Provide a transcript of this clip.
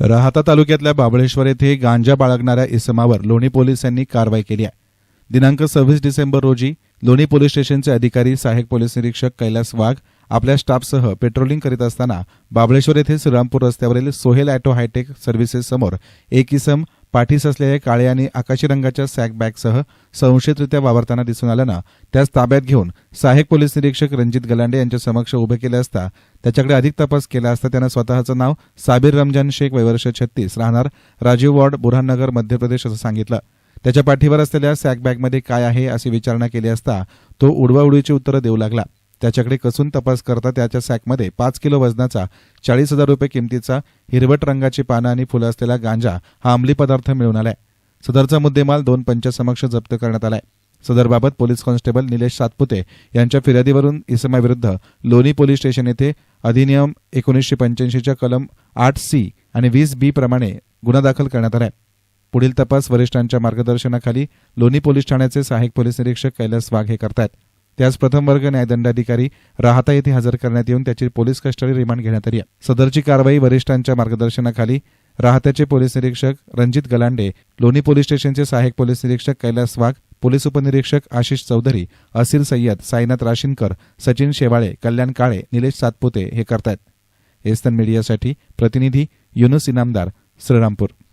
राहाता तालुक्यातल्या बाबळेश्वर येथे गांजा बाळगणाऱ्या इसमावर लोणी पोलिसांनी कारवाई केली आहे. दिनांक सव्वीस डिसेंबर रोजी लोणी पोलीस स्टेशनचे अधिकारी सहाय्यक पोलीस निरीक्षक कैलास वाघ आपल्या स्टाफसह पेट्रोलिंग करीत असताना बाबळेश्वर येथे श्रीरामपूर रस्त्यावरील सोहेल ॲटो हायटेक सर्व्हिसेस समोर एक इसम पाठीस असलेले काळे आणि आकाशी रंगाच्या सॅक बॅगसह संशयितरित्या वावरताना दिसून आल्यानं त्यास ताब्यात घेऊन सहाय्यक पोलीस निरीक्षक रणजित गलांडे यांच्या समक्ष उभे केले असता त्याच्याकडे अधिक तपास केला असता त्यानं स्वतःचं नाव साबिर रमजान शेख वैवर्ष छत्तीस राहणार राजीव वॉर्ड बुरहाननगर मध्य प्रदेश असं सांगितलं. त्याच्या पाठीवर असलेल्या सॅक बॅगमध्ये काय आहे अशी विचारणा केली असता तो उडवाउडीची उत्तरं देऊ लागला. त्याच्याकडे कसून तपास करता त्याच्या सॅकमध्ये पाच किलो वजनाचा चाळीस हजार रुपये किमतीचा हिरवट रंगाची पानं आणि फुलं असलेला गांजा हा अंमली पदार्थ मिळून आलाय. सदरचा मुद्देमाल दोन पंचासमक्ष जप्त करण्यात आलाय. सदरबाबत पोलीस कॉन्स्टेबल निलेश सातपुते यांच्या फिर्यादीवरून इसमाविरुद्ध लोणी पोलीस स्टेशन येथे अधिनियम एकोणीसशे पंच्याऐंशीच्या कलम आठ सी आणि वीस बी प्रमाणे गुन्हा दाखल करण्यात आलाय. पुढील तपास वरिष्ठांच्या मार्गदर्शनाखाली लोणी पोलीस ठाण्याचे सहाय्यक पोलीस निरीक्षक कैलास वाघ हे करतायत. त्यास प्रथम वर्ग न्यायदंडाधिकारी राहता येथे हजर करण्यात येऊन त्याची पोलीस कस्टडी रिमांड घेण्यात आली. आहे सदरची कारवाई वरिष्ठांच्या मार्गदर्शनाखाली राहत्याचे पोलीस निरीक्षक रणजित गलांडे लोणी पोलीस स्टेशनचे सहाय्यक पोलीस निरीक्षक कैलास वाघ पोलीस उपनिरीक्षक आशिष चौधरी असिल सय्यद साईनाथ राशिनकर सचिन शेवाळे कल्याण काळे निलेश सातपुते हे करतायत. एस्तन मीडियासाठी प्रतिनिधी युनुस इनामदार श्रीरामपूर.